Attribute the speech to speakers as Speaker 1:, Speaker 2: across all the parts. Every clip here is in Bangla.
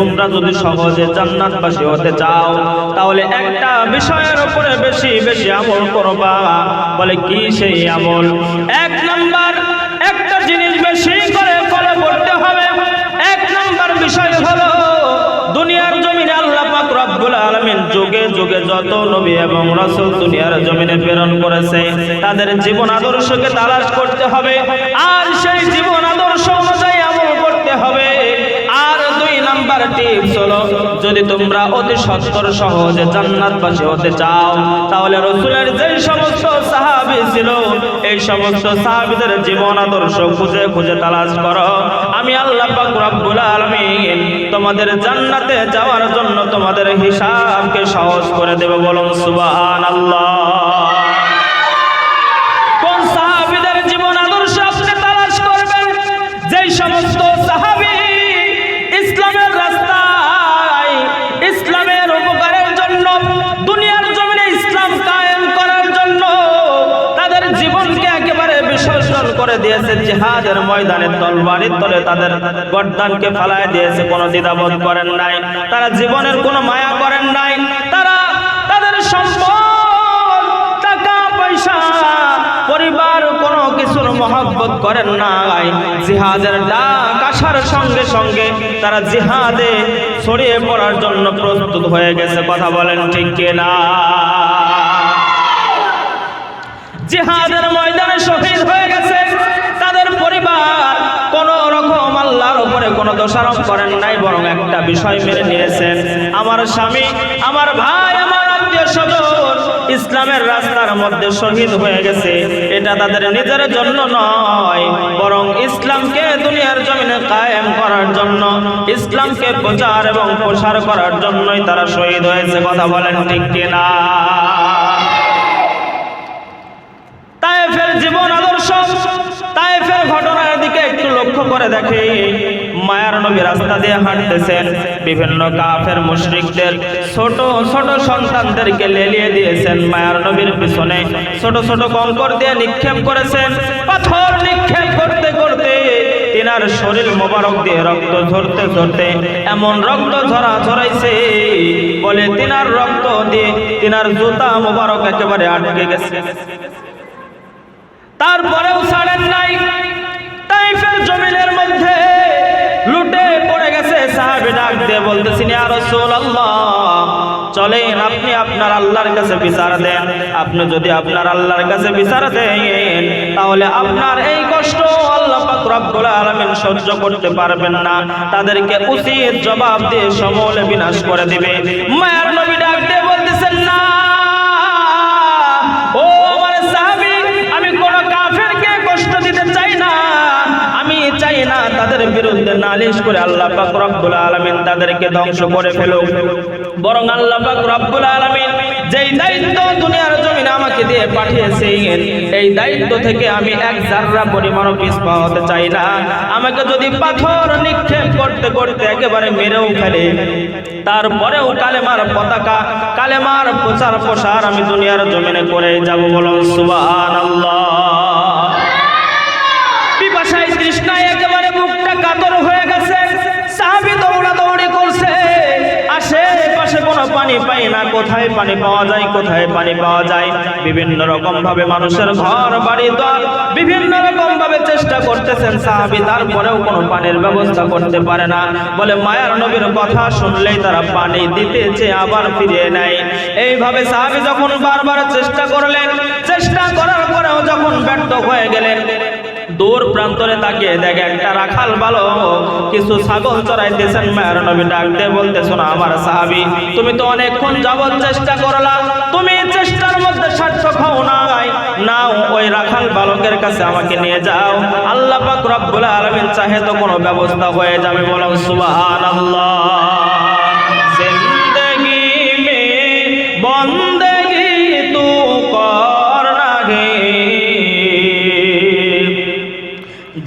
Speaker 1: তোমরা যদি সহজে জান্নাতবাসী হতে চাও, তাহলে একটা বিষয়ের উপরে বেশি বেশি আমল করবা। বলে কি সেই আমল? এক নাম্বার, একটা জিনিস বেশি করে ফলো করতে হবে। এক নাম্বার বিষয় হলো, দুনিয়ার জমিনে আল্লাহ পাক রব্বুল আলামিন যুগে যুগে যত নবী এবং রাসূল দুনিয়ার জমিনে প্রেরণ করেছে, তাদের জীবন আদর্শকে তালাশ করতে হবে। আর সেই জীবন নাম্বার টিপস হলো, যদি তোমরা অতি সত্তর সহজে জান্নাতবাসী হতে চাও, তাহলে রসুলের যে সমস্ত সাহাবী ছিল, এই সমস্ত সাহাবীদের জীবন আদর্শ খুঁজে খুঁজে তালাশ করো। আমি আল্লাহ পাক আলামিন তোমাদের জান্নাতে যাওয়ার জন্য তোমাদের হিসাবকে সহজ করে দেব, বলুন সুবহানাল্লাহ। দিয়েছে জিহাদের ময়দানে, তলবারির তলে তাদের গর্দানকে ফালায় দিয়েছে, কোনো দ্বিধাবোধ করেন নাই। তারা জীবনের কোনো মায়া করেন নাই। তারা তাদের সম্পদ, টাকা, পয়সা, পরিবার, কোনো কিছুর মহব্বত করেন নাই। জিহাদের ডাক আসার সঙ্গে সঙ্গে তারা জিহাদে ছড়িয়ে পড়ার জন্য প্রস্তুত হয়ে গেছে। কথা বলেন ঠিক কিনা? জিহাদের ময়দানে শহীদ হয়ে গেছে। কোনো দোষারোপ করেন নাই, বরং একটা বিষয় মেনে নিয়েছেন। আমার স্বামী, আমার ভাই, আমার আত্মীয় স্বজন ইসলামের রাস্তার মধ্যে শহীদ হয়ে গেছে। এটা তাদের নিজের জন্য নয়, বরং ইসলামকে দুনিয়ার জমিনে কায়েম করার জন্য, ইসলামকে প্রচার এবং প্রসার করার জন্যই তারা শহীদ হয়েছে, কথা বলেন ঠিক কিনা? তায়েফের জীবন আদর্শ তায়েফের ঘটনার দিকে একটু লক্ষ্য করে দেখে। মায়ার নবী রাস্তা দিয়ে হাঁটতেছেন। বিভিন্ন কাফের মুশরিকদের ছোট ছোট সন্তানদেরকে লেলিয়ে দিয়েছেন মায়ার নবীর পিছনে। ছোট ছোট কঙ্কর দিয়ে নিক্ষেপ করেছেন। পাথর নিক্ষেপ করতে করতে তিনার শরীর মোবারক দিয়ে রক্ত ঝরতে ঝরতে এমন রক্ত ঝরা, ঝরাইছে বলে তিনার রক্ত দিয়ে তিনার জুতা মোবারক একেবারে আটকে গেছে। তারপরেও ছাড়েন নাই চলেন, আপনি আপনার আল্লাহর কাছে বিচার দেন। আপনি যদি আপনার আল্লাহর কাছে বিচার দেন, তাহলে আপনার এই কষ্ট আল্লাহ পাক রব্বুল আলামিন সহ্য করতে পারবেন না। তাদেরকে উচিত জবাব দিয়ে সমূলে বিনাশ করে দিবে। মায়ের নবী ডাক বলতেছেন, না, ও আমি কোন কাফেরকে কষ্ট দিতে চাই না। আমি চাই না তাদের বিরুদ্ধে নালিশ করে আল্লাহ পাক রব্বুল আলামিন তাদেরকে ধ্বংস করে ফেলুক। বরং আল্লাহ রব্বুল আলামিন যেই দায়িত্ব দুনিয়ার জমিনে আমাকে দিয়ে পাঠিয়েছেন, এই দায়িত্ব থেকে আমি এক জাররা পরিমাণও পিছপা হতে চাই না। আমাকে যদি পাথর নিক্ষেপ করতে করতে একেবারে মেরেও ফেলে, তারপরেও কালেমার পতাকা, কালেমার প্রচার প্রসার আমি দুনিয়ার জমিনে করে যাব বলুন সুবহানাল্লাহ। পানি পাই না, কোথায় পানি পাওয়া যায়, কোথায় পানি পাওয়া যায়? বিভিন্ন রকম ভাবে মানুষের ঘর, বাড়ি দল বিভিন্ন রকম ভাবে চেষ্টা করতেছেন সাহাবী, তারপরেও কোনো পানির ব্যবস্থা করতে পারে না। বলে মায়ার নবীর কথা শুনলেই তারা পানি দিতে চেয়ে আবার ফিরিয়ে নেয়। এইভাবে সাহাবী যখন বারবার চেষ্টা করলেন, চেষ্টা করার পরেও যখন ব্যর্থ হয়ে গেলেন দূর প্রান্তরে তাকিয়ে দেখে একটা রাখাল ভালো কিছু ছাগল চড়াইতেছেন। মায়ের নবী ডাক দিয়ে বলতেছো না আমার সাহাবি, তুমি তো অনেকক্ষণ যাবত চেষ্টা করলা। তুমি চেষ্টার মধ্যে সার্থক হও নাই। নাও ওই রাখাল বালকের কাছে আমাকে নিয়ে যাও। আল্লাহ পাক রব্বুল আলামিন চাহে তো কোনো ব্যবস্থা হয়ে যাবে বলো সুবহানাল্লাহ।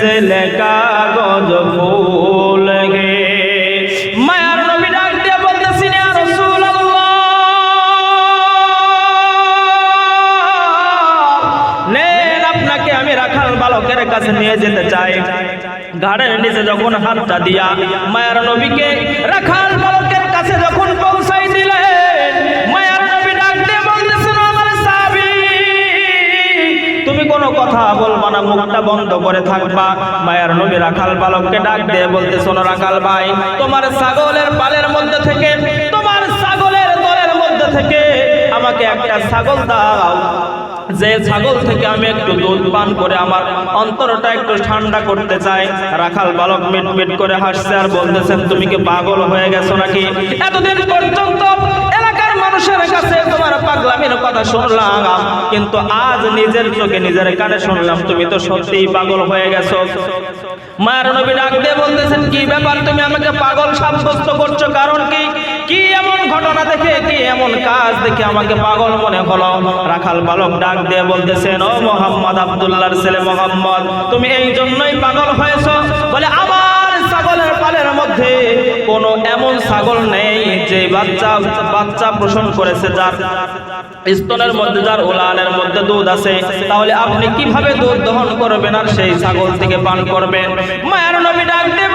Speaker 1: মিসলে কাগজ ফুল গে। মায়ার নবী ডাক দিয়ে বলতেছেন ইয়া রাসূলুল্লাহ, নেন আপনাকে আমি রাখাল বালকের কাছে নিয়ে যেতে চাই। ঘাড়ের নিচে যখন হাতটা দিয়া মায়ার নবীকে রাখা মুখটা বন্ধ করে থাকবা। মায়ার নবী রাখাল বালককে ডাক দিয়ে বলতে, শোনো রাখাল ভাই, তোমার ছাগলের পালের মধ্যে থেকে, তোমার ছাগলের দলের মধ্যে থেকে আমাকে একটা ছাগল দাও। যে ছাগল থেকে আমি একটু দুধ পান করে আমার অন্তরটা একটু ঠান্ডা করতে চাই। রাখাল বালক মিট মিট করে হাসছে আর বলতেছেন তুমি কি পাগল হয়ে গেছো নাকি? এতদিন পর্যন্ত মানুষের কাছে তোমার পাগলামির কথা শুনলাম, কিন্তু আজ নিজের চোখে নিজের কানে শুনলাম, তুমি তো সত্যিই পাগল হয়ে গেছো। মায়ের নবী ডাক দিয়ে বলতেছেন, কি ব্যাপার? তুমি আমাকে পাগল সাব্যস্ত করছ, কারণ কি? কি এমন ঘটনা দেখে, কি এমন কাজ দেখে আমাকে পাগল মনে হলো? রাখাল বালক ডাক দিয়ে বলতেছেন, ও মোহাম্মদ আব্দুল্লাহর ছেলে মোহাম্মদ, তুমি এই জন্যই পাগল হয়েছো? বলে, আমার ছাগলের পালের মধ্যে কোনো এমন ছাগল নেই যে বাচ্চা বাচ্চা পোষণ করেছে যার স্তনের মধ্যে যার উলানের মধ্যে দুধ আছে। তাহলে আপনি কীভাবে দুধ দহন করবেন আর সেই ছাগল থেকে পান করবেন? মায়ের নবী ডাক দিয়ে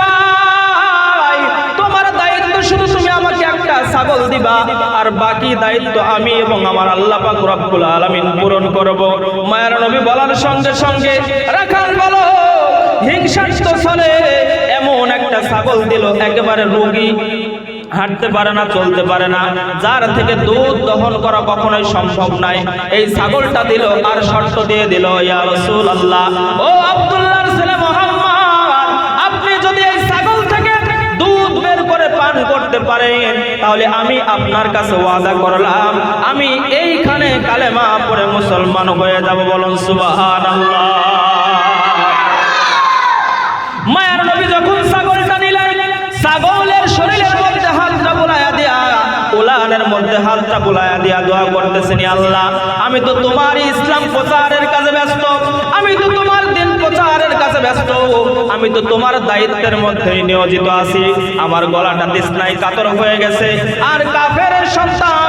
Speaker 1: ভাই, তোমার দায়িত্ব শুধু তুমি আমাকে একটা ছাগল দিবা, আর বাকি দায়িত্ব আমি এবং আমার আল্লাহ পাক রব্বুল আলামিন পূরণ করব। মায়ের নবী বলার সঙ্গে সঙ্গে, রাখাল বলো এমন একটা ছাগল দিল, একেবারে রোগী, হাঁটতে পারে না, চলতে পারে না। যার থেকে দুধ দহন করা কখনোই সম্ভব নাই। এই ছাগলটা দিল আর শর্ত দিয়ে দিল, ইয়া রাসূলুল্লাহ, ও আব্দুল্লাহর ছেলে মুহাম্মদ, আপনি যদি এই ছাগল থেকে দুধ বের করে পান করতে পারেন, তাহলে আমি আপনার কাছে ওয়াদা করলাম, আমি এইখানে কালেমা পড়ে মুসলমান হয়ে যাব বলুন সুবহানাল্লাহ মায়ার নবী যখন ছাগলটা নিলেন ছাগলের শরীরের মধ্যে হাতটা বুলাইয়া দিয়া, উলানের মধ্যে হাতটা বুলাইয়া দিয়া দোয়া করতেছেন আল্লাহ। আমি তো তোমার ইসলাম প্রচারের কাজে ব্যস্ত, আমি তো তোমার দিন প্রচারের কাছে ব্যস্ত, আমি তো তোমার দায়িত্বের মধ্যে নিয়োজিত আছি। আমার গলাটা তৃষ্ণায় কাতর হয়ে গেছে। আর কাফের সন্তান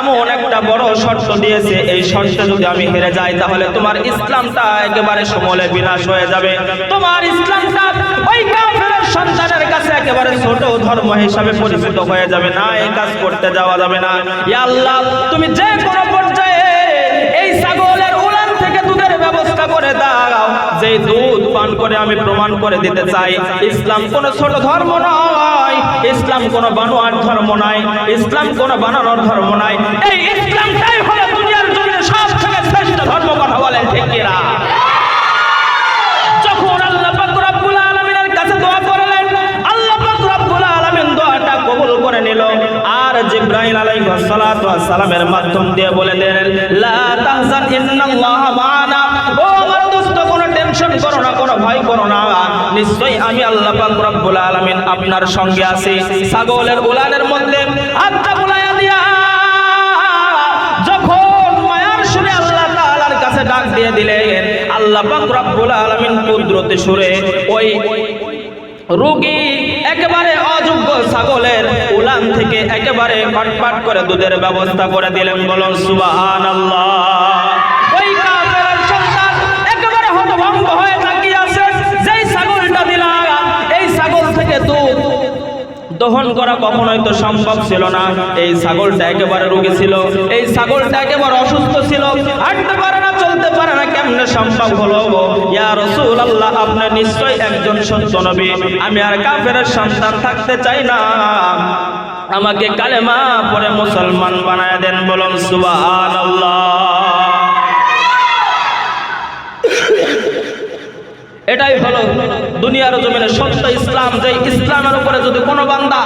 Speaker 1: এমন একটা বড় শর্ত দিয়েছে, এই শর্তে যদি আমি হেরে যাই, তাহলে তোমার ইসলামটা একেবারে সমলে বিনাশ হয়ে যাবে। তোমার ইসলামটা ওই কাফের সন্তানের কাছে একেবারে ছোট ধর্ম হিসাবে পরিচিত হয়ে যাবে না, এই কাজ করতে যাওয়া যাবে না। আল্লাহ, তুমি যে কোনো পর্যায়ে এই ছাগলের উলান থেকে দুধের ব্যবস্থা করে দাও। যে দুধ পান করে আমি প্রমাণ করে দিতে চাই, ইসলাম কোন ছোট ধর্ম নয়, ইসলাম কোন বানোয়ার ধর্ম নয়, ইসলাম কোন বানানোর ধর্ম নয়। এই নিশ্চয়ই আমি আল্লাহ পাক আপনার সঙ্গে আছি। ছাগলের উলানের মধ্যে হাতটা বুলাইয়া দিয়া যখন মায়ার শুনে আল্লাহ তাআলার কাছে ডাক দিয়ে দিলেন, আল্লাহ পাক রব্বুল আলামিন কুদরতে সুরে, ওই রোগী একেবারে অযোগ্য ছাগলের উলান থেকে একেবারে ফটফট করে দুধের ব্যবস্থা করে দিলেন, বলুন সুবহানাল্লাহ। দহন করা কখনোই তো সম্ভব ছিল না। এই ছাগলটা একেবারে রোগী ছিল, এই ছাগলটা একেবারে অসুস্থ ছিল। হাঁটতে পারে না, চলতে পারে না, কেমনে সম্ভব হলো ইয়া রাসূল আল্লাহ আপনি নিশ্চয়ই একজন সত্য নবী। আমি আর কাফেরের সন্তান থাকতে চাই না। আমাকে কালেমা পরে মুসলমান বানায় দেন বলুন, সুবহানাল্লাহ। এটাই হলো দুনিয়ার জমিনে সত্য ইসলাম যে ইসলামের উপরে যদি কোনো বান্দা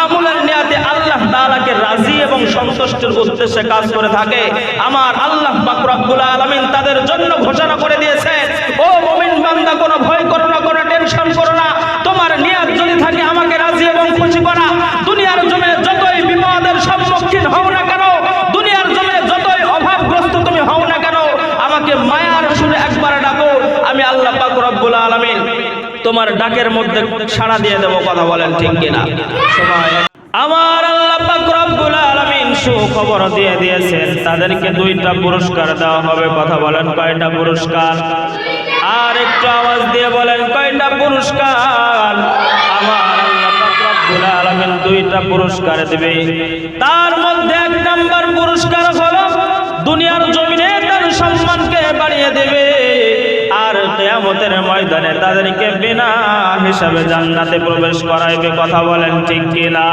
Speaker 1: আমলের নিয়াতে আল্লাহ তাআলাকে রাজি এবং সন্তুষ্টির উদ্দেশ্যে কাজ করে থাকে, আমার আল্লাহ পাক রব্বুল আলামিন তাদের জন্য ঘোষণা করে দিয়েছে ও মুমিন বান্দা কোনো ভয় করো না কোনো টেনশন করো না তোমার নিয়াত যদি থাকে আমাকে রাজি এবং খুশি করা দুনিয়ার জমিনে যতই বিপদের সম্মুখীন হও না কেন দুনিয়ার জমিনে যতই অভাবগ্রস্ত তুমি হও না কেন আমাকে মায়ার সুরে একবার ডাকো আমি আল্লাহ পাক রব্বুল আলামিন তোমার ডাকের মধ্যে সাড়া দিয়ে দেবো, কথা বলেন ঠিক কিনা? আমার সুখবর দিয়ে দিয়েছেন। তাদেরকে দুইটা পুরস্কার দেওয়া হবে, কথা বলেন কয়টা পুরস্কার? আর একটু আওয়াজ দিয়ে বলেন কয়টা পুরস্কার? আমার দুইটা পুরস্কার দিবে। তার মধ্যে এক নাম্বার পুরস্কার দুনিয়ার জমিনে তার সম্মানকে বাড়িয়ে দেবে। কিয়ামতের ময়দানে তাদেরকে বিনা হিসাবে জান্নাতে প্রবেশ করাইবে কথা বলেন ঠিক কিনা?